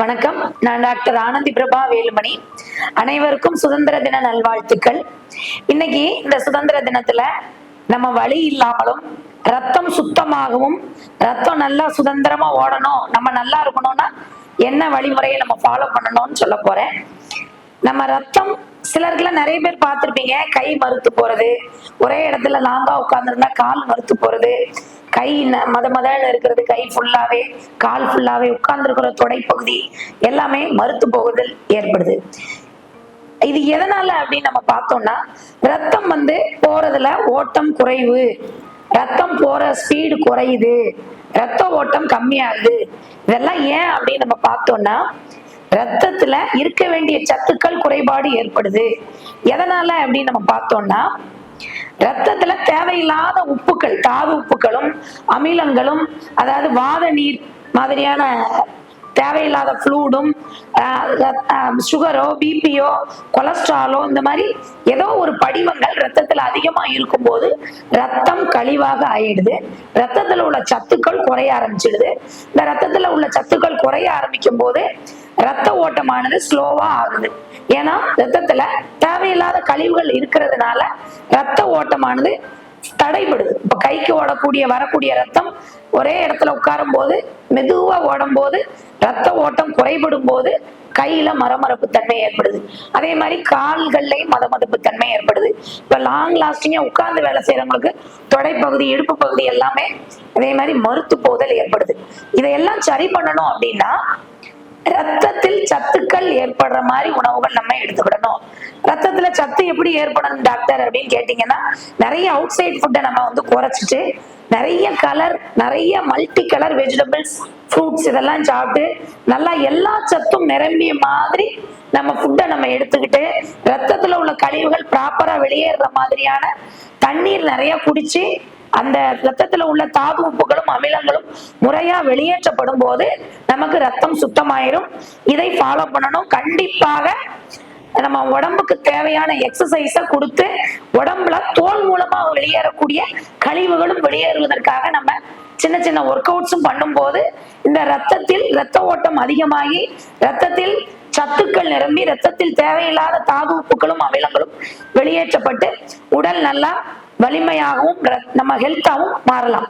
வணக்கம். நான் டாக்டர் ஆனந்தி பிரபா வேலுமணி. அனைவருக்கும் சுதந்திர தின நல்வாழ்த்துக்கள். இன்னைக்கு இந்த சுதந்திர தினத்துல நம்ம வழி இல்லாமலும் ரத்தம் சுத்தமாகவும் ரத்தம் நல்லா சுதந்திரமா ஓடணும் நம்ம நல்லா இருக்கணும்னா என்ன வழிமுறையை நம்ம ஃபாலோ பண்ணணும்னு சொல்ல போறேன். நம்ம ரத்தம் சிலருக்குலாம் நிறைய பேர் பார்த்திருப்பீங்க கை மறுத்து போறது. ஒரே இடத்துல லாங்கா உட்காந்துருந்தா கால் மறுத்து போறது. கை ந- மத மதன்னு இருக்கிறது கை ஃபுல்லாவே கால் ஃபுல்லாவே உட்கார்ந்துருக்கிற தொடைப்பகுதி எல்லாமே மறுத்து போகுதல் ஏற்படுது. இது எதனால அப்படின்னு நம்ம பார்த்தோம்னா ரத்தம் வந்து போறதுல ஓட்டம் குறைவு. ரத்தம் போற ஸ்பீடு குறையுது. ரத்த ஓட்டம் கம்மியாகுது. இதெல்லாம் ஏன் அப்படின்னு நம்ம பார்த்தோம்னா ரத்தத்துல இருக்க வேண்டிய சத்துக்கள் குறைபாடு ஏற்படுது. எதனால அப்படின்னு நம்ம பார்த்தோம்னா ரத்தத்துல தேவையில்லாத உப்புக்கள் தாது உப்புகளும் அமிலங்களும் அதாவது வாத நீர் மாதிரியான தேவையில்லாத ஃப்ளூடும் சுகரோ பிபியோ கொலஸ்ட்ராலோ இந்த மாதிரி ஏதோ ஒரு படிவங்கள் ரத்தத்துல அதிகமா இருக்கும்போது ரத்தம் கழிவாக ஆயிடுது. ரத்தத்துல உள்ள சத்துக்கள் குறைய ஆரம்பிச்சிடுது. இந்த ரத்தத்துல உள்ள சத்துக்கள் குறைய ஆரம்பிக்கும் போது ரத்த ஓட்டமானது ஸ்லோவா ஆகுது. ஏன்னா ரத்தத்துல தேவையில்லாத கழிவுகள் இருக்கிறதுனால ரத்த ஓட்டமானது தடைபடுது. இப்ப கைக்கு ஓடக்கூடிய வரக்கூடிய ரத்தம் ஒரே இடத்துல உட்காரும் போது மெதுவா ஓடும் போது ரத்த ஓட்டம் குறைபடும் போது கையில மரமரப்பு தன்மை ஏற்படுது. அதே மாதிரி கால்கள்லயும் மதமதப்பு தன்மை ஏற்படுது. இப்ப லாங் லாஸ்டிங்கா உட்கார்ந்து வேலை செய்யறவங்களுக்கு தொடைப்பகுதி இடுப்பு பகுதி எல்லாமே அதே மாதிரி மறுத்து போதல் ஏற்படுது. இதையெல்லாம் சரி பண்ணணும் அப்படின்னா ரத்த ரத்தத்தில் சத்துக்கள் ஏற்படுற மாதிரி உணவுகள் நம்ம எடுத்துக்கிடணும். ரத்தத்துல சத்து எப்படி ஏற்படணும் டாக்டர் அப்படின்னு கேட்டீங்கன்னா நிறைய அவுட் சைட் ஃபுட்டை நம்ம வந்து குறைச்சிட்டு நிறைய கலர் நிறைய மல்டி கலர் வெஜிடபிள்ஸ் ஃப்ரூட்ஸ் இதெல்லாம் சாப்பிட்டு நல்லா எல்லா சத்தும் நிரம்பிய மாதிரி நம்ம ஃபுட்டை நம்ம எடுத்துக்கிட்டு ரத்தத்துல உள்ள கழிவுகள் ப்ராப்பரா வெளியேற மாதிரியான தண்ணீர் நிறைய குடிச்சு அந்த ரத்தத்துல உள்ள தாது உப்புகளும் அமிலங்களும் முறையா வெளியேற்றப்படும் போது நமக்கு ரத்தம் சுத்தமாயிரும். இதை ஃபாலோ பண்ணணும். கண்டிப்பாக நம்ம உடம்புக்கு தேவையான எக்ஸசைஸ கொடுத்து உடம்புல தோல் மூலமா வெளியேறக்கூடிய கழிவுகளும் வெளியேறுவதற்காக நம்ம சின்ன சின்ன ஒர்க் அவுட்ஸும் பண்ணும்போது இந்த ரத்தத்தில் ரத்த ஓட்டம் அதிகமாகி ரத்தத்தில் சத்துக்கள் நிரம்பி ரத்தத்தில் தேவையில்லாத தாது உப்புகளும் அமிலங்களும் வெளியேற்றப்பட்டு உடல் நல்லா வலிமையாகவும் நம்ம ஹெல்த்தாகவும் மாறலாம்.